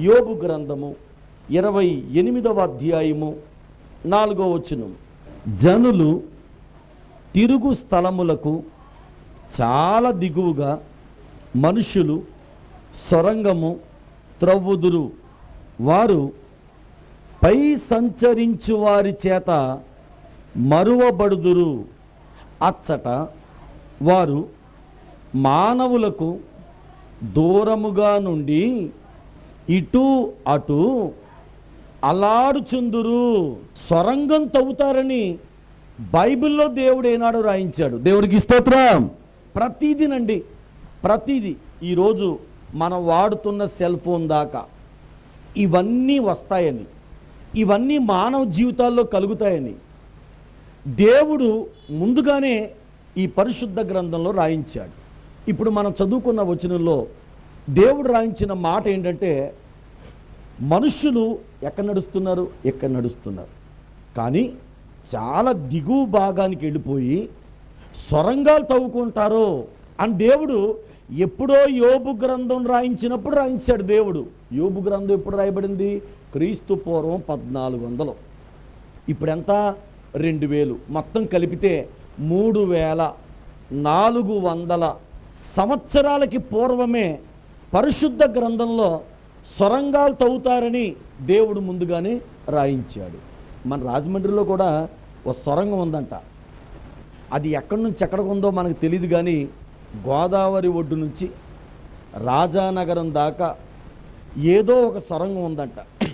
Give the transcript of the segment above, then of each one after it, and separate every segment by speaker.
Speaker 1: యోబు గ్రంథము ఇరవై ఎనిమిదవ అధ్యాయము నాలుగో వచనం. జనులు తిరుగు స్థలములకు చాలా దిగువగా మనుషులు సొరంగము త్రవ్వుదురు. వారు పై సంచరించు వారి చేత మరువబడుదురు. అచ్చట వారు మానవులకు దూరముగా నుండి ఇటు అటు అలాడుచుందురు సొరంగం తవ్వుతారని బైబిల్లో దేవుడు ఏనాడు రాయించాడు. దేవుడికి స్తోత్రం. ప్రతిదినండి ప్రతిదీ ఈరోజు మనం వాడుతున్న సెల్ ఫోన్ దాకా. ఇవన్నీ వస్తాయని ఇవన్నీ మానవ జీవితాల్లో కలుగుతాయని దేవుడు ముందుగానే ఈ పరిశుద్ధ గ్రంథంలో రాయించాడు. ఇప్పుడు మనం చదువుకున్న వచనంలో దేవుడు రాయించిన మాట ఏంటంటే మనుషులు ఎక్కడ నడుస్తున్నారు? ఎక్కడ నడుస్తున్నారు. కానీ చాలా దిగువ భాగానికి వెళ్ళిపోయి సొరంగాలు తవ్వుకుంటారో అని దేవుడు ఎప్పుడో యోబు గ్రంథం రాయించినప్పుడు రాయించాడు దేవుడు. యోబు గ్రంథం ఎప్పుడు రాయబడింది? క్రీస్తు పూర్వం పద్నాలుగు వందలు. ఇప్పుడు ఎంత? రెండు వేలు. మొత్తం కలిపితే మూడు వేల నాలుగు వందల సంవత్సరాలకి పూర్వమే పరిశుద్ధ గ్రంథంలో సొరంగాలు తవ్వుతారని దేవుడు ముందుగానే రాయించాడు. మన రాజమండ్రిలో కూడా ఒక సొరంగం ఉందంట. అది ఎక్కడి నుంచి ఎక్కడికి ఉందో మనకు తెలియదు కానీ గోదావరి ఒడ్డు నుంచి రాజానగరం దాకా ఏదో ఒక సొరంగం ఉందంట.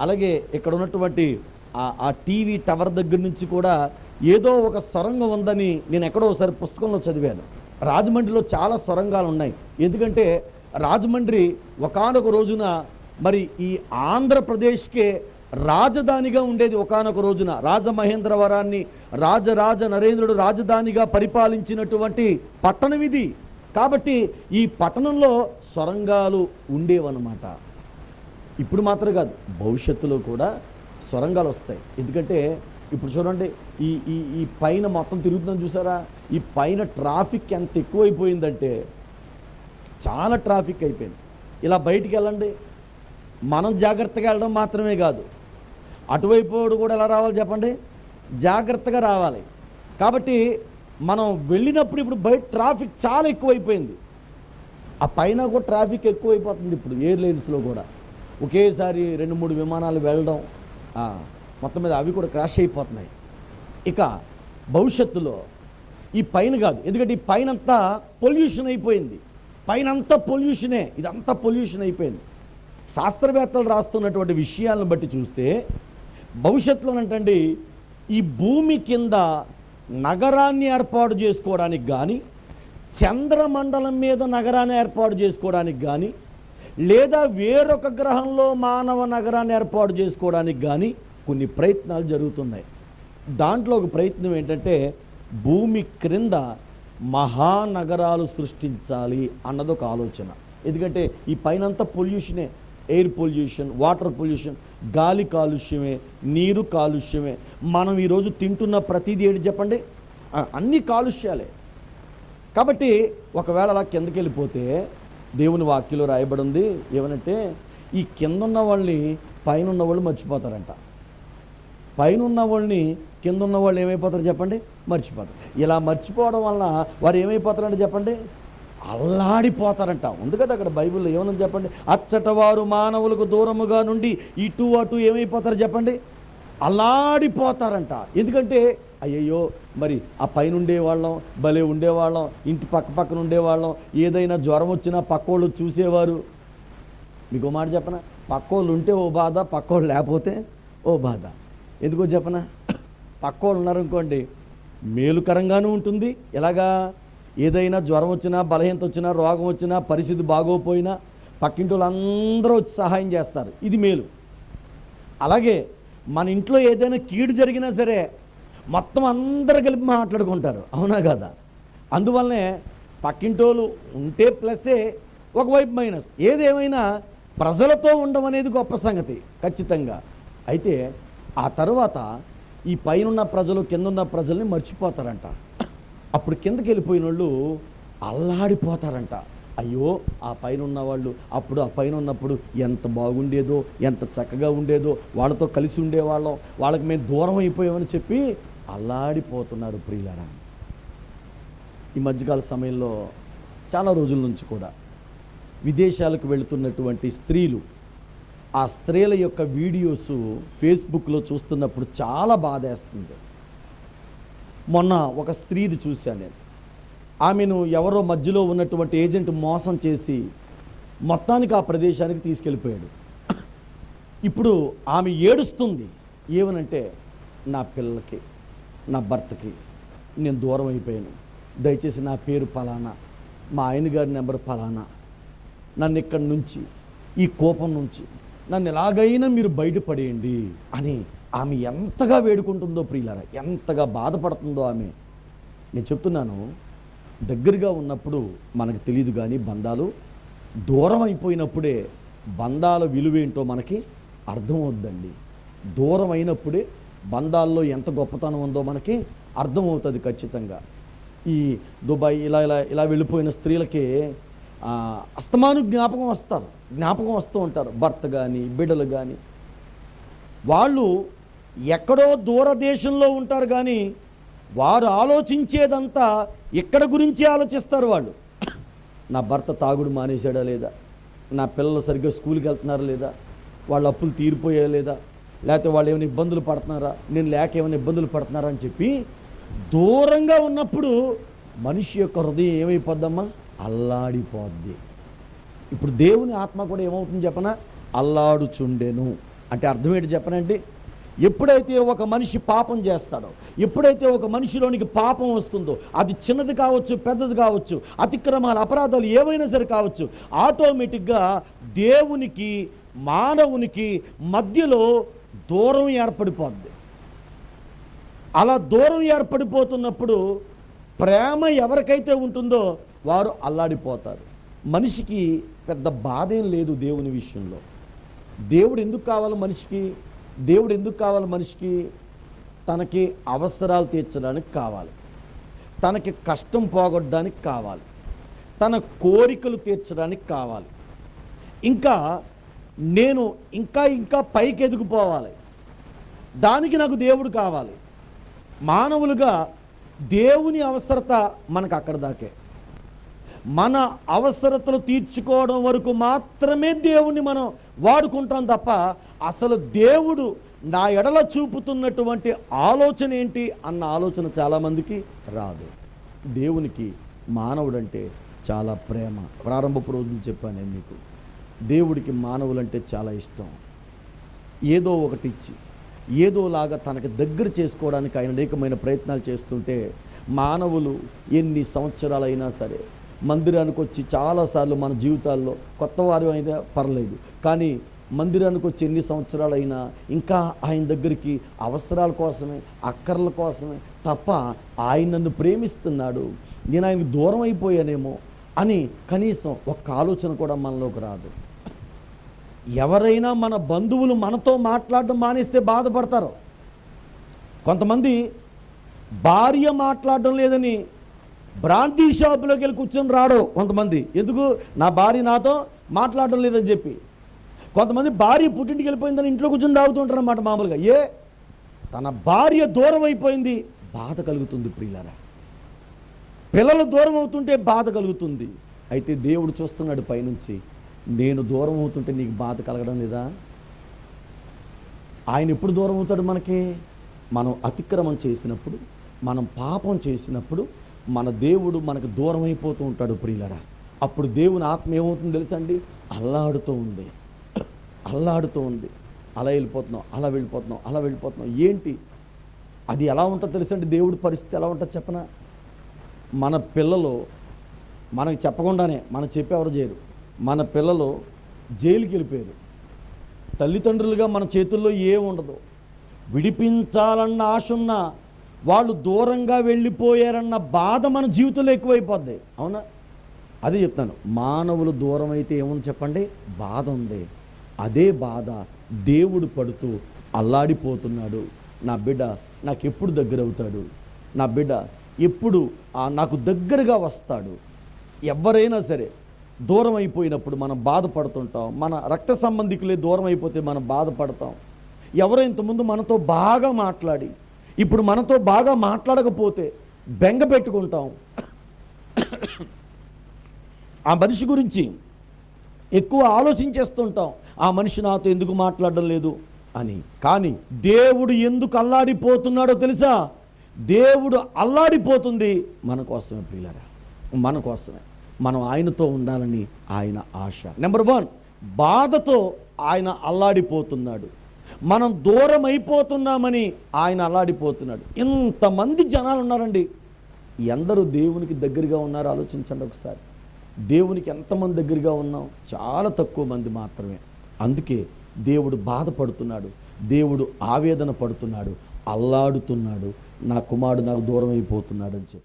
Speaker 1: అలాగే ఇక్కడ ఉన్నటువంటి ఆ- ఆ టీవీ టవర్ దగ్గర నుంచి కూడా ఏదో ఒక సొరంగం ఉందని నేను ఎక్కడో ఒకసారి పుస్తకంలో చదివాను. రాజమండ్రిలో చాలా సొరంగాలు ఉన్నాయి. ఎందుకంటే రాజమండ్రి ఒకానొక రోజున మరి ఈ ఆంధ్రప్రదేశ్కే రాజధానిగా ఉండేది ఒకానొక రోజున. రాజమహేంద్రవరాన్ని రాజరాజ నరేంద్రుడు రాజధానిగా పరిపాలించినటువంటి పట్టణం ఇది. కాబట్టి ఈ పట్టణంలో సొరంగాలు ఉండేవన్నమాట. ఇప్పుడు మాత్రం కాదు భవిష్యత్తులో కూడా సొరంగాలు వస్తాయి. ఎందుకంటే ఇప్పుడు చూడండి ఈ ఈ ఈ పైన మొత్తం తిరుగుతుందని చూసారా? ఈ పైన ట్రాఫిక్ ఎంత ఎక్కువైపోయిందంటే చాలా ట్రాఫిక్ అయిపోయింది. ఇలా బయటికి వెళ్ళండి. మనం జాగ్రత్తగా వెళ్ళడం మాత్రమే కాదు. అటువైపు కూడా ఎలా రావాలి చెప్పండి? జాగ్రత్తగా రావాలి. కాబట్టి మనం వెళ్ళినప్పుడు ఇప్పుడు బయట ట్రాఫిక్ చాలా ఎక్కువైపోయింది. ఆ పైన కూడా ట్రాఫిక్ ఎక్కువైపోతుంది ఇప్పుడు ఎయిర్లైన్స్లో కూడా. ఒకేసారి రెండు మూడు విమానాలు వెళ్ళడం మొత్తం మీద అవి కూడా క్రాష్ అయిపోతున్నాయి. ఇక భవిష్యత్తులో ఈ పైన కాదు. ఎందుకంటే ఈ పైన అంతా పొల్యూషన్ అయిపోయింది. పైన అంతా పొల్యూషనే ఇదంతా పొల్యూషన్ అయిపోయింది. శాస్త్రవేత్తలు రాస్తున్నటువంటి విషయాలను బట్టి చూస్తే భవిష్యత్తులోనంటండి ఈ భూమి కింద నగరాన్ని ఏర్పాటు చేసుకోవడానికి కానీ చంద్రమండలం మీద నగరాన్ని ఏర్పాటు చేసుకోవడానికి కానీ లేదా వేరొక గ్రహంలో మానవ నగరాన్ని ఏర్పాటు చేసుకోవడానికి కానీ కొన్ని ప్రయత్నాలు జరుగుతున్నాయి. దాంట్లో ఒక ప్రయత్నం ఏంటంటే భూమి క్రింద మహానగరాలు సృష్టించాలి అన్నది ఒక ఆలోచన. ఎందుకంటే ఈ పైనంతా పొల్యూషనే. ఎయిర్ పొల్యూషన్ వాటర్ పొల్యూషన్ గాలి కాలుష్యమే నీరు కాలుష్యమే. మనం ఈరోజు తింటున్న ప్రతిదీ ఏంటి చెప్పండి? అన్ని కాలుష్యాలే. కాబట్టి ఒకవేళ అలా కిందకి వెళ్ళిపోతే దేవుని వాక్యలో రాయబడి ఉంది ఏమనంటే ఈ కింద ఉన్న వాళ్ళని పైన ఉన్న వాళ్ళు మర్చిపోతారంట. పైన ఉన్న వాళ్ళని కింద ఉన్న వాళ్ళు ఏమైపోతారు చెప్పండి? మర్చిపోతారు. ఇలా మర్చిపోవడం వల్ల వారు ఏమైపోతారంటే చెప్పండి? అల్లాడిపోతారంట. ఉంది కదా అక్కడ బైబిల్లో ఏమని చెప్పండి? అచ్చట వారు మానవులకు దూరముగా నుండి ఇటు అటు ఏమైపోతారు చెప్పండి? అల్లాడిపోతారంట. ఎందుకంటే అయ్యయ్యో మరి ఆ పైన ఉండేవాళ్ళం భలే ఉండేవాళ్ళం ఇంటి పక్క పక్కన ఉండేవాళ్ళం ఏదైనా జ్వరం వచ్చినా పక్కోళ్ళు చూసేవారు. మీకు మాట చెప్పనా? పక్కోళ్ళు ఉంటే ఓ బాధ పక్కోళ్ళు లేకపోతే ఓ బాధ. ఎందుకో చెప్పనా? పక్కోళ్ళు ఉన్నారనుకోండి మేలుకరంగానూ ఉంటుంది. ఎలాగా? ఏదైనా జ్వరం వచ్చినా బలహీనత వచ్చినా రోగం వచ్చినా పరిస్థితి బాగోపోయినా పక్కింటి వాళ్ళందరూ వచ్చి సహాయం చేస్తారు. ఇది మేలు. అలాగే మన ఇంట్లో ఏదైనా కీడు జరిగినా సరే మొత్తం అందరు కలిపి మాట్లాడుకుంటారు. అవునా కదా? అందువల్లనే పక్కింటోళ్ళు ఉంటే ప్లస్సే ఒకవైపు మైనస్. ఏదేమైనా ప్రజలతో ఉండడం అనేది గొప్ప సంగతి ఖచ్చితంగా. అయితే ఆ తర్వాత ఈ పైనున్న ప్రజలు కిందున్న ప్రజల్ని మర్చిపోతారంట. అప్పుడు కిందకి వెళ్ళిపోయిన వాళ్ళు అల్లాడిపోతారంట. అయ్యో ఆ పైన ఉన్నవాళ్ళు అప్పుడు ఆ పైన ఉన్నప్పుడు ఎంత బాగుండేదో ఎంత చక్కగా ఉండేదో వాళ్ళతో కలిసి ఉండేవాళ్ళం వాళ్ళకి మేము దూరం అయిపోయామని చెప్పి అల్లాడిపోతున్నారు ప్రియులరా. ఈ మధ్యకాల సమయంలో చాలా రోజుల నుంచి కూడా విదేశాలకు వెళుతున్నటువంటి స్త్రీలు ఆ స్త్రీల యొక్క వీడియోస్ ఫేస్బుక్లో చూస్తున్నప్పుడు చాలా బాధేస్తుంది. మొన్న ఒక స్త్రీది చూశాను నేను. ఆమెను ఎవరో మధ్యలో ఉన్నటువంటి ఏజెంట్ మోసం చేసి మొత్తానికి ఆ ప్రదేశానికి తీసుకెళ్ళిపోయాడు. ఇప్పుడు ఆమె ఏడుస్తుంది. ఏమనంటే నా పిల్లలకి నా భర్తకి నేను దూరం అయిపోయాను. దయచేసి నా పేరు ఫలానా మా ఆయన గారి నెంబర్ ఫలానా నన్ను ఇక్కడి నుంచి ఈ కోపం నుంచి నన్ను ఎలాగైనా మీరు బయటపడేయండి అని ఆమె ఎంతగా వేడుకుంటుందో ప్రియులారా ఎంతగా బాధపడుతుందో ఆమె. నేను చెప్తున్నాను దగ్గరగా ఉన్నప్పుడు మనకు తెలియదు కానీ బంధాలు దూరం అయిపోయినప్పుడే బంధాల విలువేంటో మనకి అర్థమవుద్దండి దూరం అయినప్పుడే బంధాల్లో ఎంత గొప్పతనం ఉందో మనకి అర్థమవుతుంది ఖచ్చితంగా. ఈ దుబాయ్ ఇలా ఇలా ఇలా వెళ్ళిపోయిన స్త్రీలకి అస్తమాను జ్ఞాపకం వస్తారు. జ్ఞాపకం వస్తూ ఉంటారు. భర్త కానీ బిడ్డలు కానీ వాళ్ళు ఎక్కడో దూరదేశంలో ఉంటారు కానీ వారు ఆలోచించేదంతా ఇక్కడ గురించి ఆలోచిస్తారు వాళ్ళు. నా భర్త తాగుడు మానేశాడా లేదా? నా పిల్లలు సరిగ్గా స్కూల్కి వెళ్తున్నారా లేదా? వాళ్ళ అప్పులు తీరిపోయా లేదా? లేకపోతే వాళ్ళు ఏమైనా ఇబ్బందులు పడుతున్నారా? నేను లేక ఏమైనా ఇబ్బందులు పడుతున్నారా అని చెప్పి దూరంగా ఉన్నప్పుడు మనిషి యొక్క హృదయం ఏమైపోద్దమ్మా? అల్లాడిపోద్ది. ఇప్పుడు దేవుని ఆత్మ కూడా ఏమవుతుంది చెప్పనా? అల్లాడుచుండెను. అంటే అర్థం ఏంటి చెప్పనండి? ఎప్పుడైతే ఒక మనిషి పాపం చేస్తాడో ఎప్పుడైతే ఒక మనిషిలోనికి పాపం వస్తుందో అది చిన్నది కావచ్చు పెద్దది కావచ్చు అతిక్రమాలు అపరాధాలు ఏవైనా సరే కావచ్చు ఆటోమేటిక్గా దేవునికి మానవునికి మధ్యలో దూరం ఏర్పడిపోద్ది. అలా దూరం ఏర్పడిపోతున్నప్పుడు ప్రేమ ఎవరికైతే ఉంటుందో వారు అల్లాడిపోతారు. మనిషికి పెద్ద బాధ ఏం లేదు దేవుని విషయంలో. దేవుడు ఎందుకు కావాలి మనిషికి? దేవుడు ఎందుకు కావాలి మనిషికి? తనకి అవసరాలు తీర్చడానికి కావాలి. తనకి కష్టం పోగొట్టడానికి కావాలి. తన కోరికలు తీర్చడానికి కావాలి. ఇంకా నేను ఇంకా ఇంకా పైకి ఎదిగిపోవాలి. దానికి నాకు దేవుడు కావాలి. మానవులుగా దేవుని అవసరత మనకు అక్కడ దాకే. మన అవసరతలు తీర్చుకోవడం వరకు మాత్రమే దేవుణ్ణి మనం వాడుకుంటాం తప్ప అసలు దేవుడు నా ఎడల చూపుతున్నటువంటి ఆలోచన ఏంటి అన్న ఆలోచన చాలామందికి రాదు. దేవునికి మానవుడంటే చాలా ప్రేమ. ప్రారంభపు రోజులు చెప్పాను నేను మీకు. దేవుడికి మానవులంటే చాలా ఇష్టం. ఏదో ఒకటి ఇచ్చి ఏదోలాగా తనకి దగ్గర చేసుకోవడానికి ఆయన అనేకమైన ప్రయత్నాలు చేస్తుంటే మానవులు ఎన్ని సంవత్సరాలైనా సరే మందిరానికి వచ్చి చాలాసార్లు మన జీవితాల్లో కొత్త వారు అయితే పర్లేదు. కానీ మందిరానికి వచ్చి ఎన్ని సంవత్సరాలైనా ఇంకా ఆయన దగ్గరికి అవసరాల కోసమే అక్కర్ల కోసమే తప్ప ఆయన నన్ను ప్రేమిస్తున్నాడు నేను ఆయనకు దూరం అయిపోయానేమో అని కనీసం ఒక్క ఆలోచన కూడా మనలోకి రాదు. ఎవరైనా మన బంధువులు మనతో మాట్లాడడం మానేస్తే బాధపడతారు. కొంతమంది భార్య మాట్లాడడం లేదని బ్రాంతి షాపులోకి వెళ్ళి కూర్చొని రాడు కొంతమంది. ఎందుకు? నా భార్య నాతో మాట్లాడడం లేదని చెప్పి. కొంతమంది భార్య పుట్టింటికి వెళ్ళిపోయిందని ఇంట్లో కూర్చొని తాగుతుంటారు అన్నమాట మామూలుగా. ఏ? తన భార్య దూరం అయిపోయింది. బాధ కలుగుతుంది ప్రియులారా. పిల్లలు దూరం అవుతుంటే బాధ కలుగుతుంది. అయితే దేవుడు చూస్తున్నాడు పైనుంచి. నేను దూరం అవుతుంటే నీకు బాధ కలగడం లేదా? ఆయన ఎప్పుడు దూరం అవుతాడు మనకి? మనం అతిక్రమం చేసినప్పుడు మనం పాపం చేసినప్పుడు మన దేవుడు మనకు దూరం అయిపోతూ ఉంటాడు ప్రియులరా. అప్పుడు దేవుని ఆత్మ ఏమవుతుందో తెలుసా అండి అల్లాడుతూ ఉంది. అల్లాడుతూ ఉంది. అలా వెళ్ళిపోతున్నాం అలా వెళ్ళిపోతున్నాం అలా వెళ్ళిపోతున్నాం. ఏంటి? అది ఎలా ఉంటుందో తెలుసండి? దేవుడి పరిస్థితి ఎలా ఉంటుందో చెప్పనా? మన పిల్లలు మనకు చెప్పకుండానే మనం చెప్పేవారు చేయరు. మన పిల్లలు జైలుకి వెళ్ళిపోయారు. తల్లిదండ్రులుగా మన చేతుల్లో ఏం ఉండదు విడిపించాలన్న ఆశ ఉన్న వాళ్ళు దూరంగా వెళ్ళిపోయారన్న బాధ మన జీవితంలో ఎక్కువైపోద్ది. అవునా? అదే చెప్తాను. మానవులు దూరం అయితే ఏముంది చెప్పండి? బాధ ఉంది. అదే బాధ దేవుడు పడుతూ అల్లాడిపోతున్నాడు. నా బిడ్డ నాకు ఎప్పుడు దగ్గర అవుతాడు? నా బిడ్డ ఎప్పుడు నాకు దగ్గరగా వస్తాడు? ఎవరైనా సరే దూరం అయిపోయినప్పుడు మనం బాధపడుతుంటాం. మన రక్త సంబంధికులే దూరం అయిపోతే మనం బాధపడతాం. ఎవరో ఇంతకుముందు మనతో బాగా మాట్లాడి ఇప్పుడు మనతో బాగా మాట్లాడకపోతే బెంగ పెట్టుకుంటాం. ఆ మనిషి గురించి ఎక్కువ ఆలోచించేస్తుంటాం. ఆ మనిషి నాతో ఎందుకు మాట్లాడడం లేదు అని. కానీ దేవుడు ఎందుకు అల్లాడిపోతున్నాడో తెలుసా? దేవుడు అల్లాడిపోతుంది మన కోసమే ప్రియులరా. మన కోసమే. మనం ఆయనతో ఉండాలని ఆయన ఆశ. నెంబర్ వన్ బాధతో ఆయన అల్లాడిపోతున్నాడు. మనం దూరం అయిపోతున్నామని ఆయన అల్లాడిపోతున్నాడు. ఇంతమంది జనాలు ఉన్నారండి. ఎందరూ దేవునికి దగ్గరగా ఉన్నారో ఆలోచించండి ఒకసారి. దేవునికి ఎంతమంది దగ్గరగా ఉన్నాం? చాలా తక్కువ మంది మాత్రమే. అందుకే దేవుడు బాధపడుతున్నాడు. దేవుడు ఆవేదన పడుతున్నాడు. అల్లాడుతున్నాడు. నా కుమారుడు నాకు దూరం అయిపోతున్నాడు అని చెప్పి.